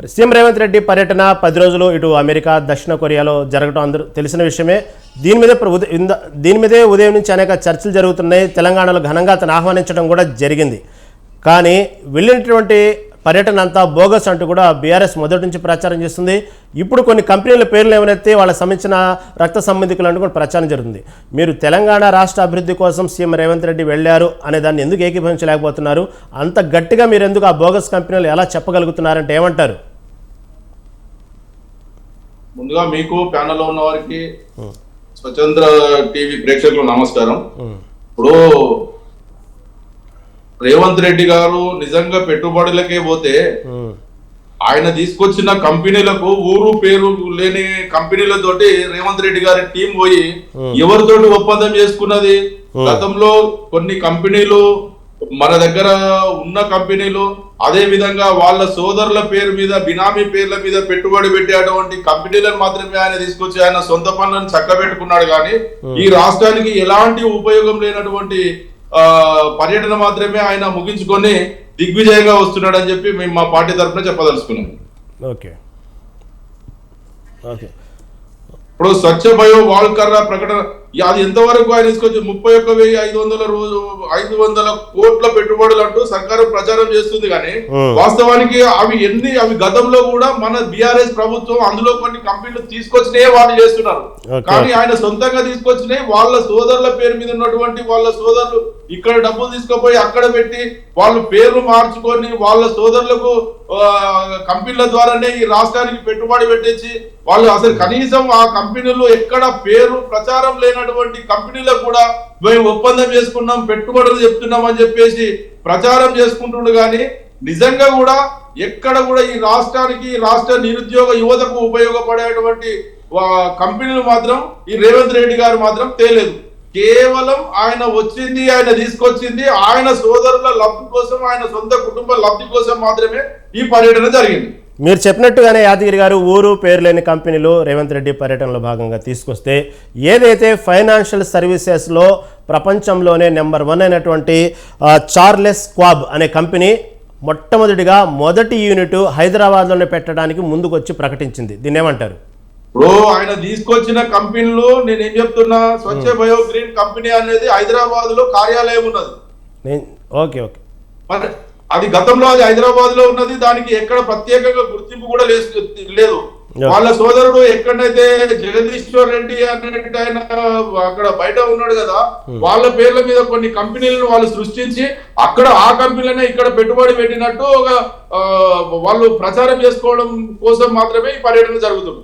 CM Revanth Reddy పర్యటన పది రోజులు ఇటు అమెరికా దక్షిణ కొరియాలో జరగడం అందరూ తెలిసిన విషయమే. దీని మీదే దీని మీదే ఉదయం నుంచి అనేక చర్చలు జరుగుతున్నాయి. తెలంగాణలో ఘనంగా అతను ఆహ్వానించడం కూడా జరిగింది. కానీ వెళ్ళినటువంటి పర్యటన అంతా బోగస్ అంటూ కూడా బీఆర్ఎస్ మొదటి నుంచి ప్రచారం చేస్తుంది. ఇప్పుడు కొన్ని కంపెనీల పేర్లు ఏమైతే వాళ్ళ సంబంధించిన రక్త సంబంధికులు అంటూ కూడా ప్రచారం జరుగుతుంది. మీరు తెలంగాణ రాష్ట్ర అభివృద్ధి కోసం సీఎం రేవంత్ రెడ్డి వెళ్ళారు అనే దాన్ని ఎందుకు ఏకీభవించలేకపోతున్నారు? అంత గట్టిగా మీరు ఎందుకు ఆ బోగస్ కంపెనీలు ఎలా చెప్పగలుగుతున్నారంటే ఏమంటారు? ముందుగా మీకు ప్యానెల్లో ఉన్న వారికి స్వతంత్ర టీవీ ప్రేక్షకులు నమస్కారం. ఇప్పుడు రేవంత్ రెడ్డి గారు నిజంగా పెట్టుబడులకే పోతే ఆయన తీసుకొచ్చిన కంపెనీలకు ఊరు పేరు లేని కంపెనీలతోటి రేవంత్ రెడ్డి గారి టీం పోయి ఎవరితోటి ఒప్పందం చేసుకున్నది? గతంలో కొన్ని కంపెనీలు మన దగ్గర ఉన్న కంపెనీలు అదే విధంగా వాళ్ళ సోదరుల పేరు మీద బినామీ పేర్ల మీద పెట్టుబడి పెట్టేటువంటి కంపెనీలను మాత్రమే ఆయన తీసుకొచ్చి ఆయన సొంత పనులను చక్కబెట్టుకున్నాడు కానీ ఈ రాష్ట్రానికి ఎలాంటి ఉపయోగం లేనటువంటి పర్యటన మాత్రమే ఆయన ముగించుకొని దిగ్విజయంగా వస్తున్నాడు అని చెప్పి మేము మా పార్టీ తరఫున చెప్పదలుచుకున్నాం. ఓకే. ఓకే. ఇప్పుడు స్వచ్ఛ బయో వాల్కర్ర ప్రకటన అది ఎంతవరకు ఆయన తీసుకొచ్చి ముప్పై ఒక్క వెయ్యి ఐదు వందల రోజు ఐదు వందల కోట్ల పెట్టుబడులు అంటూ సర్కారం ప్రచారం చేస్తుంది కానీ. వాస్తవానికి అవి ఎన్ని అవి గతంలో కూడా మన బీఆర్ఎస్ ప్రభుత్వం అందులో కొన్ని కంపెనీలు తీసుకొచ్చినే వాళ్ళు చేస్తున్నారు. కానీ ఆయన సొంతంగా తీసుకొచ్చినాయి వాళ్ళ సోదరుల పేరు మీద ఉన్నటువంటి వాళ్ళ సోదరులు ఇక్కడ డబ్బులు తీసుకుపోయి అక్కడ పెట్టి వాళ్ళు పేర్లు మార్చుకొని వాళ్ళ సోదరులకు కంపెనీల ద్వారానే ఈ రాష్ట్రానికి పెట్టుబడి పెట్టించి వాళ్ళు అసలు కనీసం ఆ కంపెనీలు ఎక్కడ పేరు ప్రచారం చేసినటువంటి కంపెనీలకు కూడా మేము ఒప్పందం చేసుకున్నాం పెట్టుబడులు చెప్తున్నాం అని చెప్పేసి ప్రచారం చేసుకుంటుండు కానీ నిజంగా కూడా ఎక్కడ కూడా ఈ రాష్ట్రానికి రాష్ట్ర నిరుద్యోగ యువతకు ఉపయోగపడేటువంటి కంపెనీలు మాత్రం ఈ రేవంత్ రెడ్డి గారు మాత్రం తేలేదు. కేవలం ఆయన వచ్చింది ఆయన తీసుకొచ్చింది ఆయన సోదరుల లబ్ధి కోసం ఆయన సొంత కుటుంబ లబ్ధి కోసం మాత్రమే ఈ పర్యటన జరిగింది. మీరు చెప్పినట్టుగానే యాదగిరి గారు ఊరు పేరు లేని కంపెనీలు రేవంత్ రెడ్డి పర్యటనలో భాగంగా తీసుకొస్తే ఏదైతే ఫైనాన్షియల్ సర్వీసెస్లో ప్రపంచంలోనే నెంబర్ వన్ అయినటువంటి చార్లెస్ క్వాబ్ అనే కంపెనీ మొట్టమొదటిగా మొదటి యూనిట్ హైదరాబాద్లోనే పెట్టడానికి ముందుకొచ్చి ప్రకటించింది. దీన్ని ఏమంటారు? ఇప్పుడు ఆయన తీసుకొచ్చిన కంపెనీలు నేను ఏం చెప్తున్నా స్వచ్ఛ బయో గ్రీన్ కంపెనీ అనేది హైదరాబాద్లో కార్యాలయం ఉన్నది. నేను ఓకే ఓకే. అది గతంలో అది హైదరాబాద్లో ఉన్నది దానికి ఎక్కడ ప్రత్యేకంగా గుర్తింపు కూడా లేదు వాళ్ళ సోదరుడు ఎక్కడైతే జగదీశ్వర్ రెడ్డి అనేటి ఆయన అక్కడ బయట ఉన్నాడు కదా వాళ్ళ పేర్ల మీద కొన్ని కంపెనీలను వాళ్ళు సృష్టించి అక్కడ ఆ కంపెనీలనే ఇక్కడ పెట్టుబడి పెట్టినట్టు ఒక వాళ్ళు ప్రచారం చేసుకోవడం కోసం మాత్రమే ఈ పర్యటన జరుగుతుంది.